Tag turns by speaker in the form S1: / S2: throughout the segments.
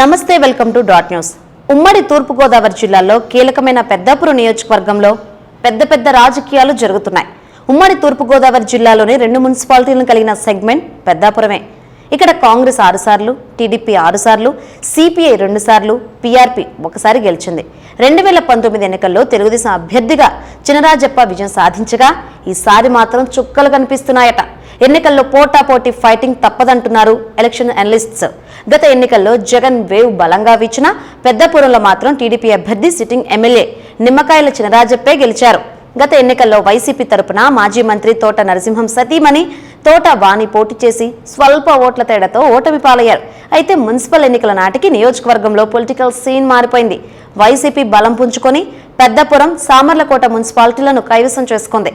S1: నమస్తే welcome to dot news. ఉమ్మడి తూర్పుగోదావరి జిల్లాలో కీలకమైన పెద్దాపురం నియోజకవర్గంలో పెద్ద పెద్ద రాజకీయాలు జరుగుతున్నాయి. ఉమ్మడి తూర్పుగోదావరి జిల్లాలోని రెండు మున్సిపాలిటీలను కలిగిన సెగ్మెంట్ పెద్దాపురమే. ఇక్కడ కాంగ్రెస్ ఆరుసార్లు టీడీపీ ఆరుసార్లు సిపిఐ రెండుసార్లు పీఆర్పీ ఒకసారి గెలిచింది. రెండు వేల పంతొమ్మిది ఎన్నికల్లో తెలుగుదేశం అభ్యర్థిగా చినరాజప్ప విజయం సాధించగా ఈసారి మాత్రం చుక్కలు కనిపిస్తున్నాయట. ఎన్నికల్లో పోటాపోటీ ఫైటింగ్ తప్పదంటున్నారు ఎలక్షన్ అనలిస్ట్స్. గత ఎన్నికల్లో జగన్ వేవ్ బలంగా వీచిన పెద్దపురంలో మాత్రం టీడీపీ అభ్యర్థి సిట్టింగ్ ఎమ్మెల్యే నిమ్మకాయల చినరాజప్పే గెలిచారు. గత ఎన్నికల్లో వైసీపీ తరపున మాజీ మంత్రి తోట నరసింహం సతీమణి తోట వాణి పోటీ చేసి స్వల్ప ఓట్ల తేడాతో ఓటమి పాలయ్యారు. అయితే మున్సిపల్ ఎన్నికల నాటికి నియోజకవర్గంలో పొలిటికల్ సీన్ మారిపోయింది. వైసీపీ బలం పుంజుకొని పెద్దపురం సామర్లకోట మున్సిపాలిటీలను కైవసం చేసుకుంది.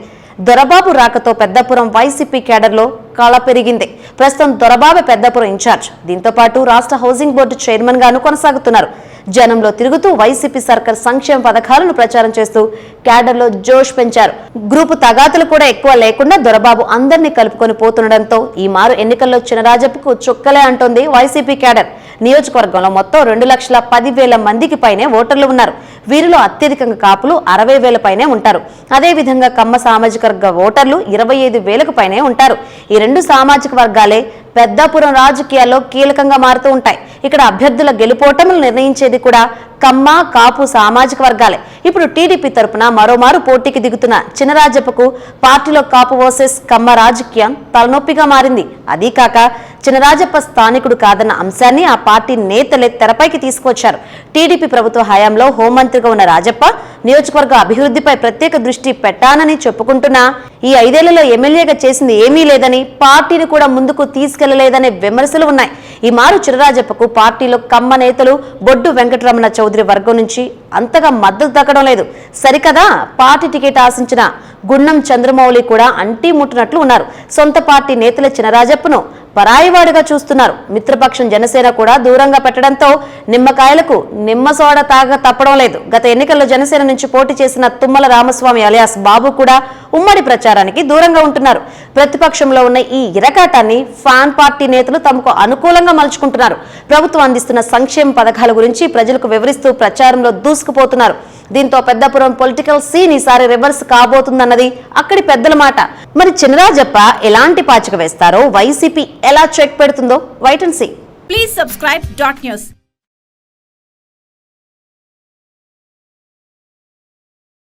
S1: దొరబాబు రాకతో పెద్దపురం వైసీపీ క్యాడర్లో కళ పెరిగింది. ప్రస్తుతం దొరబాబు పెద్దపురం ఇన్ఛార్జ్. దీంతో పాటు రాష్ట్ర హౌసింగ్ బోర్డు చైర్మన్ గాను కొనసాగుతున్నారు. జనంలో తిరుగుతూ వైసీపీ సర్కార్ సంక్షేమ పథకాలను ప్రచారం చేస్తూ క్యాడర్లో జోష్ పెంచారు. గ్రూపు తగాతులు కూడా ఎక్కువ లేకుండా దొరబాబు అందరినీ కలుపుకొని పోతుండటంతో ఈ మారు ఎన్నికల్లో చినరాజప్పుకు చుక్కలే అంటోంది వైసీపీ క్యాడర్ నియోజకవర్గంలో మొత్తం రెండు లక్షల పది వేల మందికి పైనే ఓటర్లు ఉన్నారు. వీరిలో అత్యధికంగా కాపులు అరవై వేల పైనే ఉంటారు. అదేవిధంగా కమ్మ సామాజిక వర్గ ఓటర్లు ఇరవై ఐదు వేలకు పైనే ఉంటారు. ఈ రెండు సామాజిక వర్గాలే పెద్దాపురం రాజకీయాల్లో కీలకంగా మారుతూ ఉంటాయి. ఇక్కడ అభ్యర్థుల గెలుపోటములు నిర్ణయించేది కూడా కమ్మ కాపు సామాజిక వర్గాలే. ఇప్పుడు టీడీపీ తరపున మరోమారు పోటీకి దిగుతున్న చినరాజప్పకు పార్టీలో కాపు వర్సెస్ కమ్మ రాజకీయం తలనొప్పిగా మారింది. అదీ కాక చినరాజప్ప స్థానికుడు కాదన్న అంశాన్ని ఆ పార్టీ నేతలే తెరపైకి తీసుకొచ్చారు టీడీపీ ప్రభుత్వ హయాంలో హోంమంత్రిగా ఉన్న రాజప్ప నియోజకవర్గ అభివృద్ధిపై ప్రత్యేక దృష్టి పెట్టానని చెప్పుకుంటున్నా ఈ ఐదేళ్ళలో ఎమ్మెల్యేగా చేసింది ఏమీ లేదని పార్టీని కూడా ముందుకు తీసుకెళ్ళలేదనే విమర్శలు ఉన్నాయి. ఈ మారు చినరాజప్పకు పార్టీలో కమ్మ నేతలు బొడ్డు వెంకటరమణ చౌదరి వర్గం నుంచి అంతగా మద్దతు దక్కడం లేదు. సరికదా? పార్టీ టికెట్ ఆశించిన గున్నం చంద్రమౌళి కూడా అంటీ ముట్టినట్లు ఉన్నారు. సొంత పార్టీ నేతల చినరాజప్పను పరాయివాడుగా చూస్తున్నారు. మిత్రపక్షం జనసేన కూడా దూరంగా పెట్టడంతో నిమ్మకాయలకు నిమ్మ సోడ తాగ తప్పడం లేదు. గత ఎన్నికల్లో జనసేన నుంచి పోటీ చేసిన తుమ్మల రామస్వామి అలియాస్ బాబు కూడా ఉమ్మడి ప్రచారానికి దూరంగా ఉంటున్నారు. ప్రతిపక్షంలో ఉన్న ఈ ఇరకాటాన్ని ఫ్యాన్ పార్టీ నేతలు తమకు అనుకూలంగా మలుచుకుంటున్నారు. ప్రభుత్వం అందిస్తున్న సంక్షేమ పథకాల గురించి ప్రజలకు వివరిస్తూ ప్రచారంలో దూసుకుపోతున్నారు. దీంతో పెద్దపురం పొలిటికల్ సీన్ ఈసారి రివర్స్ కాబోతుందన్నది అక్కడి పెద్దల మాట. మరి చినరాజప్ప ఎలాంటి పాచిక వేస్తారో వైసీపీ ఎలా check పెడుతుందో wait and see
S2: Please subscribe